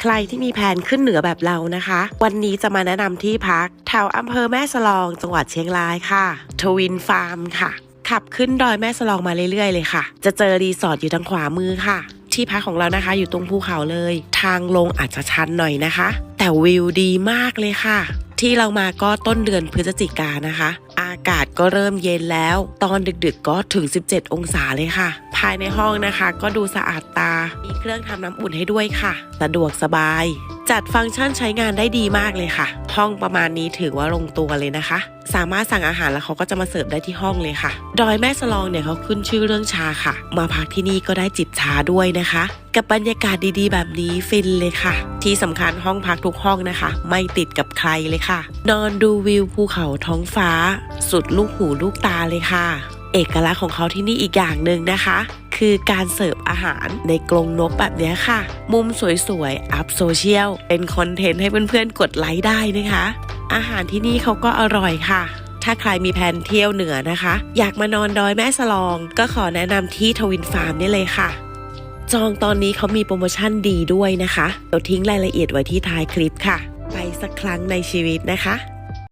ใครที่มีแผนขึ้นเหนือแบบเรานะคะ วันนี้จะมาแนะนำที่พักแถวอำเภอแม่สลอง จังหวัดเชียงรายค่ะ ทวินฟาร์มค่ะ ขับขึ้นดอยแม่สลองมาเรื่อยๆเลยค่ะ จะเจอรีสอร์ทอยู่ทางขวามือค่ะ ที่พักของเรานะคะ อยู่ตรงภูเขาเลย ทางลงอาจจะชันหน่อยนะคะ แต่วิวดีมากเลยค่ะ ที่เรามาก็ต้นเดือนพฤศจิกานะคะ อากาศก็เริ่มเย็นแล้ว ตอนดึกๆก็ถึง 17 องศาเลยค่ะ ภายในห้องนะคะ ก็ดูสะอาดตา มีเครื่องทำน้ำอุ่นให้ด้วยค่ะ สะดวกสบาย จัดฟังก์ชันใช้งานได้ดีมากเลยค่ะ ห้องประมาณนี้ถือว่าลงตัวเลยนะคะ สามารถสั่งอาหารแล้วเขาก็จะมาเสิร์ฟได้ที่ห้องเลยค่ะ ดอยแม่สลองเนี่ยเขาขึ้นชื่อเรื่องชาค่ะ มาพักที่นี่ก็ได้จิบชาด้วยนะคะ กับบรรยากาศดีๆ แบบนี้ฟินเลยค่ะ ที่สำคัญห้องพักทุกห้องนะคะ ไม่ติดกับใครเลยค่ะ นอนดูวิวภูเขาท้องฟ้า สุดลูกหูลูกตาเลยค่ะ เอกลักษณ์ของเขาที่นี่อีกอย่างหนึ่งนะคะ คือการเสิร์ฟอาหารในกรงนกแบบนี้ค่ะ มุมสวยๆ อัพโซเชียล เป็นคอนเทนต์ให้เพื่อนๆ กดไลค์ได้นะคะ อาหารที่นี่เขาก็อร่อยค่ะถ้าใครมีแผนเที่ยวเหนือนะคะ อยากมานอนดอยแม่สลอง ก็ขอแนะนำที่ทวินฟาร์มนี่เลยค่ะ จองตอนนี้เขามีโปรโมชั่นดีด้วยนะคะเดี๋ยวทิ้งรายละเอียดไว้ที่ท้ายคลิปค่ะ ไปสักครั้งในชีวิตนะคะ